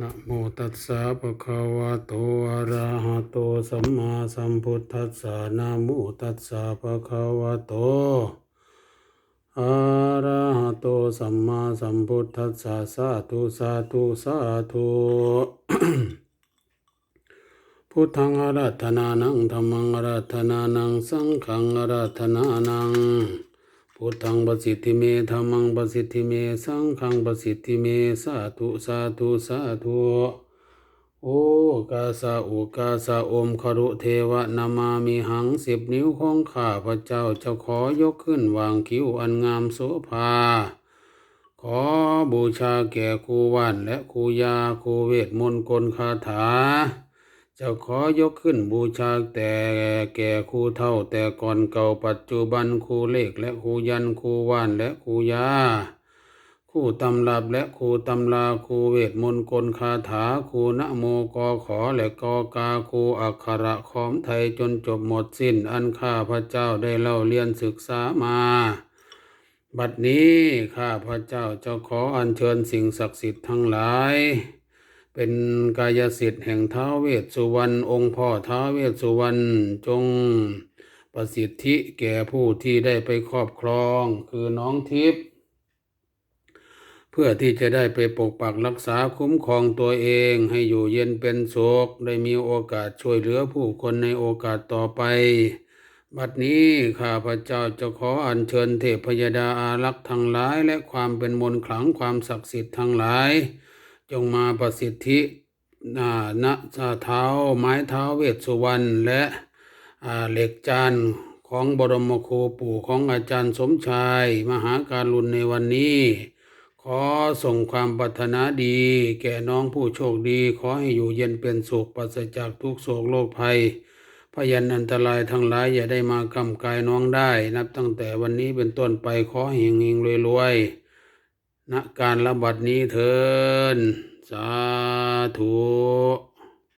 นะโมตัสสะภะคะวะโตอะระหะโตสัมมาสัมพุทธัสสะนะโมตัสสะภะคะวะโตอะระหะโตสัมมาสัมพุทธัสสะสาธุสาธุสาธุพุทธังอารัธนานังธรรมังอารัธนานังสังฆังอารัธนานัง พุทธังประสิทธิเมธรรมังประสิทธิเม สังฆังประสิทธิเม สาธุสาธุสาธุโอกาสะโอกาสะโอมคารุเทวะนามามิหังสิบนิ้วของข้าพระเจ้าจะขอยกขึ้นวางคิ้วอันงามโสภา ขอบูชาแก่ครูว่านและครูยาครูเวทมนต์กลคาถา จะขอยกขึ้นบูชาแต่แก่ครูเท่า แต่ก่อนเก่าปัจจุบันครูเลขและครูยันครูว่านและครูยาครูตำรับและครูตำราครูเวทมนต์กลคาถาครูนะโมกอขอและกอกาครูอักขระขอมไทยจนจบหมดสิ้นอันข้าพระเจ้าได้เล่าเรียนศึกษามา บัดนี้ข้าพระเจ้าจะขออัญเชิญสิ่งศักดิ์สิทธิ์ทั้งหลาย เป็นกายสิทธิ์แห่งท้าวเวสสุวรรณองค์พ่อท้าวเวสสุวรรณจงประสิทธิแก่ผู้ที่ได้ไปครอบครองคือน้องทิพย์เพื่อที่จะได้ไปปกปักรักษาคุ้มครองตัวเองให้อยู่เย็นเป็นสุขได้มีโอกาสช่วยเหลือผู้คนในโอกาสต่อไป บัดนี้ข้าพระเจ้าจะขออัญเชิญเทพพยดาอารักษ์ทั้งหลาย และความเป็นมนต์ขลังความศักดิ์สิทธิ์ทั้งหลาย จงมาประสิทธิอ่าณเท้าไม้เท้าเวสสุวรรณและเหล็กจานของบรมครูปู่ของอาจารย์สมชาย มหาการุณในวันนี้ ขอส่งความปรารถนาดี แก่น้องผู้โชคดี ขอให้อยู่เย็นเป็นสุขปราศจากทุกโศกโรคภัย พยันอันตรายทั้งหลายอย่าได้มากำกายน้องได้ นับตั้งแต่วันนี้เป็นต้นไปขอให้เฮงรวยๆ ณการระบัดนี้เทินสาธุ